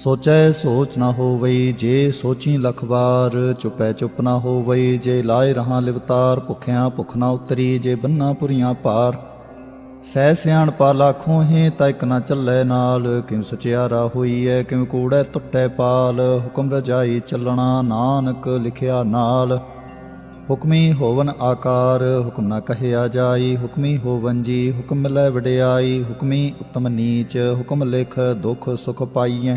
ਸੋਚੈ ਸੋਚ ਨਾ ਹੋਵਈ, ਜੇ ਸੋਚੀ ਲਖ ਵਾਰ, ਚੁਪੈ ਚੁਪ ਨਾ ਹੋਵਈ, ਜੇ ਲਾਏ ਰਹਾ ਲਿਵਤਾਰ, ਭੁਖਿਆਂ ਭੁਖ ਨਾ ਉਤਰੀ, ਜੇ ਬੰਨਾ ਪੁਰੀਆਂ ਪਾਰ। ਸਹਿ ਸਿਆਣ ਪਾ ਲਾਖੋਂ ਹੈ, ਤਾਂ ਇਕ ਨਾ ਚੱਲੇ ਨਾਲ, ਕਿਉ ਸਚਿਆਰਾ ਹੋਈ ਐ ਕਿਉ ਕੂੜੈ ਟੁੱਟੈ ਪਾਲ। ਹੁਕਮ ਰਜਾਈ ਚੱਲਣਾ ਨਾਨਕ ਲਿਖਿਆ ਨਾਲ। ਹੁਕਮੀ ਹੋਵਨ ਆਕਾਰ, ਹੁਕਮ ਨਾ ਕਹਿਆ ਜਾਈ, ਹੁਕਮੀ ਹੋਵਨ ਜੀ, ਹੁਕਮ ਲੈ ਵਡਿਆਈ, ਹੁਕਮੀ ਉਤਮ ਨੀਚ, ਹੁਕਮ ਲਿਖ ਦੁਖ ਸੁਖ ਪਾਈਐ।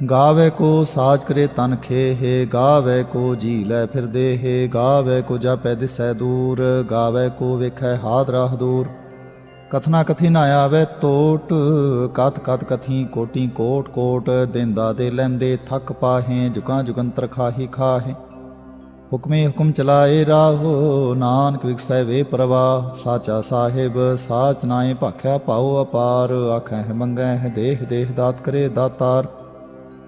ਗਾਵੇ ਕੋ ਸਾਜ ਕਰੇ ਤਨ ਖੇਹੇ, ਗਾਵੇ ਕੋ ਜੀ ਲੈ ਫਿਰਦੇ ਹੈ ਗਾਵੇ ਕੋ ਜਾਪੈ ਦਿਸੈ ਦੂਰ, ਗਾਵੇ ਕੋ ਵੇਖੈ ਹਾਦ ਰਾਹ ਦੂਰ। ਕਥਨਾ ਕਥੀ ਨਾ ਆਵੇ ਟੋਟ ਕਤ ਕਤ ਕਥੀ ਕੋਟੀ ਕੋਟ ਕੋਟ, ਦਿੰਦਾ ਦੇ ਲੈਂਦੇ ਥੱਕ ਪਾਹੇ ਜੁਕਾਂ ਜੁਗੰਤਰ ਖਾਹੀ ਖਾਹੇ। ਹੁਕਮੇ ਹੁਕਮ ਚਲਾਏ ਰਾਹੋ, ਨਾਨਕ ਵਿਖਸੈ ਵੇ ਪ੍ਰਵਾ ਸਾਚਾ ਸਾਹਿਬ, ਸਾਚ ਨਾਏ ਭਾਖਿਆ ਪਾਉ ਅਪਾਰ, ਆਖੈ ਮੰਗੈ ਦੇਹ ਦੇਹ ਦਾਤ ਕਰੇ ਦਾਤਾਰ।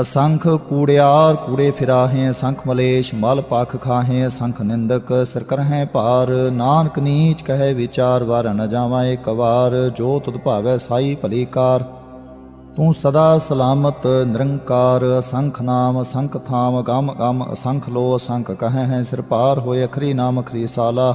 ਅਸੰਖ ਕੂੜਿਆਰ ਕੂੜੇ ਫਿਰਾਹੇ, ਸੰਖ ਮਲੇਸ਼ ਮਲ ਪਖ ਖਾਹੇ, ਸੰਖ ਨਿੰਦਕ ਸਿਰ ਕਰਹਿ ਭਾਰ। ਨਾਨਕ ਨੀਚ ਕਹੈ ਵਿਚਾਰ, ਵਾਰ ਨ ਜਾਵਾਂ ਇੱਕ ਵਾਰ ਜੋ ਤੁਧ ਭਾਵੈ ਸਾਈ ਭਲੀ ਕਾਰ। ਤੂੰ ਸਦਾ ਸਲਾਮਤ, ਨਿਰੰਕਾਰ। ਅਸੰਖ ਨਾਮ, ਅਸੰਖ ਥਾਮ, ਗਮ ਗਮ, ਅਸੰਖ ਲੋ ਅਸੰਖ ਕਹੈ ਹੈ ਸਿਰ ਪਾਰ। ਹੋਏ ਅਖਰੀ ਨਾਮ, ਅਖਰੀ ਸਾਲਾ।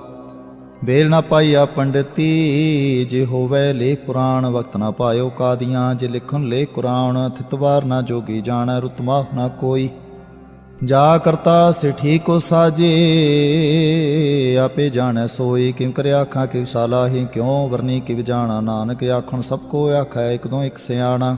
ਵੇਲ ਨਾ ਪਾਈਆ ਪੰਡਤੀ ਜੇ ਹੋਵੇ ਲੇਖ ਪੁਰਾਣ ਵਕਤ ਨਾ ਪਾਇਓ ਕਾਦੀਆਂ, ਜੇ ਲਿਖਣ ਲੇਖ ਕੁਰਾਨ ਥਿਤਵਾਰ ਨਾ ਜੋਗੀ ਜਾਣੈ ਰੁਤਮਾ ਨਾ ਕੋਈ। ਜਾ ਕਰਤਾ ਸੇ ਠੀਕ ਕੋ ਸਾਜੇ, ਆਪੇ ਜਾਣੈ ਸੋਈ ਕਿਮ ਕਰਿਆ ਆਖਾਂ ਕਿ ਸਾਲਾਹੀ, ਕਿਉ ਵਰਨੀ, ਕਿਵ ਜਾਣਾ ਨਾਨਕ, ਆਖਣ ਸਭ ਕੋ ਆਖੈ, ਇਕ ਦੋ ਇਕ ਸਿਆਣਾ।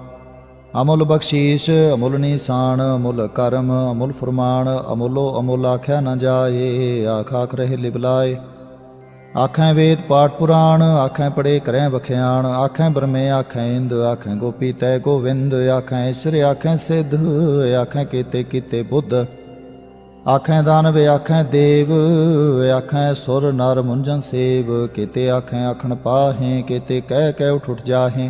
ਅਮੁੱਲ ਬਖਸ਼ੀਸ਼, ਅਮੁੱਲ ਨਿਸ਼ਾਨ, ਅਮੁੱਲ ਕਰਮ, ਅਮੁੱਲ ਫਰਮਾਨ, ਅਮੁੱਲੋ ਅਮੁੱਲ ਆਖਿਆ ਨਾ ਜਾਏ, ਆਖ ਆਖ ਰਹੇ ਲਿਬਲਾਏ ਆਖੈ ਵੇਦ ਪਾਠ ਪੁਰਾਣ, ਆਖੈ ਪੜੇ ਕਰੈ ਬਖਿਆਣ ਆਖੈ ਬਰਮੇ ਆਖੈ ਇੰਦ, ਆਖੈ ਗੋਪੀ ਤੈ ਗੋਵਿੰਦ, ਆਖੈ ਈਸ਼ਰ ਆਖੈ ਸਿੱਧ, ਆਖੈ ਕੀਤੇ ਕੀਤੇ ਬੁੱਧ। ਆਖੈ ਦਾਨਵ, ਆਖੈ ਦੇਵ, ਆਖੈ ਸੁਰ ਨਰ ਮੁੰਜਨ ਸੇਵ, ਕੀਤੇ ਆਖੈ ਆਖਣ ਪਾਹੇ, ਕੀਤੇ ਕਹਿ ਕਹਿ ਉਠ ਉਠ ਜਾਹੇ।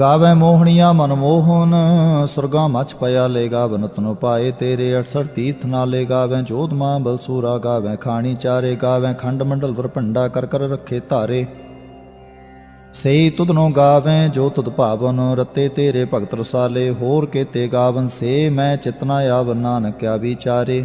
ਗਾਵੇ ਮੋਹਣੀਆਂ ਮਨ ਮੋਹਨ, ਸੁਰਗਾ ਮਚ ਪਿਆ ਲੇ ਗਾਵਨ ਤਨੁ ਪਾਏ ਤੇਰੇ 68 ਤੀਰਥ ਨਾਲੇ ਗਾਵੇ ਜੋਧਮਾ ਬਲਸੂਰਾ ਗਾਵੇ, ਖਾਣੀ ਚਾਰੇ ਗਾਵੇ, ਖੰਡ ਮੰਡਲ ਵਰ ਭੰਡਾ ਕਰ ਕਰ ਰੱਖੇ ਧਾਰੇ। ਸਈ ਤੁਧਨੋ ਗਾਵੇ, ਜੋ ਤੁਧ ਭਾਵਨ, ਰਤੇ ਤੇਰੇ ਭਗਤ ਰਸਾਲੇ, ਹੋਰ ਕੇਤੇ ਗਾਵਨ, ਸੇ ਮੈਂ ਚਿਤਨਾ ਆਵ ਨਾਨਕਿਆ ਵਿਚਾਰੇ।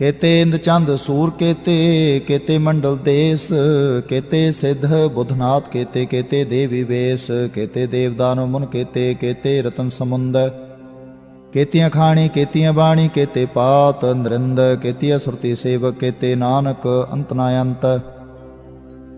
ਕੇਤੇ ਇੰਦ ਚੰਦ ਸੂਰ ਕੇਤੇ ਕੇਤੇ ਮੰਡਲ ਦੇਸ, ਕੇਤੇ ਸਿੱਧ ਬੁਧਨਾਥ, ਕੇਤੇ ਕੇਤੇ ਦੇਵੀ ਵੇਸ, ਕੇਤੇ ਦੇਵਦਾਨੁ ਮੁਨ ਕੇਤੇ ਕੇਤੇ ਰਤਨ ਸਮੁੰਦ। ਕੇਤੀਆਂ ਖਾਣੀ, ਕੇਤੀਆਂ ਬਾਣੀ, ਕੇਤੇ ਪਾਤ ਨਰਿੰਦ, ਕੇਤੀਆਂ ਸੁਰਤੀ ਸੇਵਕ, ਕੇਤੇ ਨਾਨਕ ਅੰਤ ਨਾ ਅੰਤ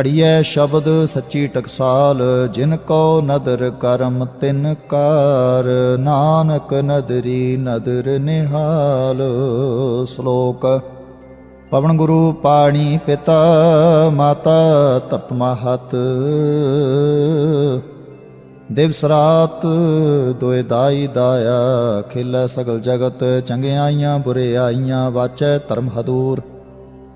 ਘੜੀਐ ਸ਼ਬਦ ਸੱਚੀ ਟਕਸਾਲ, ਜਿਨ ਕੋ ਨਦਰ ਕਰਮ ਤਿਨ ਕਾਰ, ਨਾਨਕ ਨਦਰੀ ਨਦਰ ਨਿਹਾਲ। ਸ਼ਲੋਕ, ਪਵਨ ਗੁਰੂ ਪਾਣੀ ਪਿਤਾ, ਮਾਤਾ ਧਰਤ ਮਾਹਤ। ਦਿਵਸ ਰਾਤ ਦੋਇ ਦਾਈ ਦਾਇਆ, ਖਿਲ ਸਗਲ ਜਗਤ, ਚੰਗਿਆਈਆਂ ਬੁਰਿਆਈਆਂ ਵਾਚੈ ਧਰਮ ਹਦੂਰ।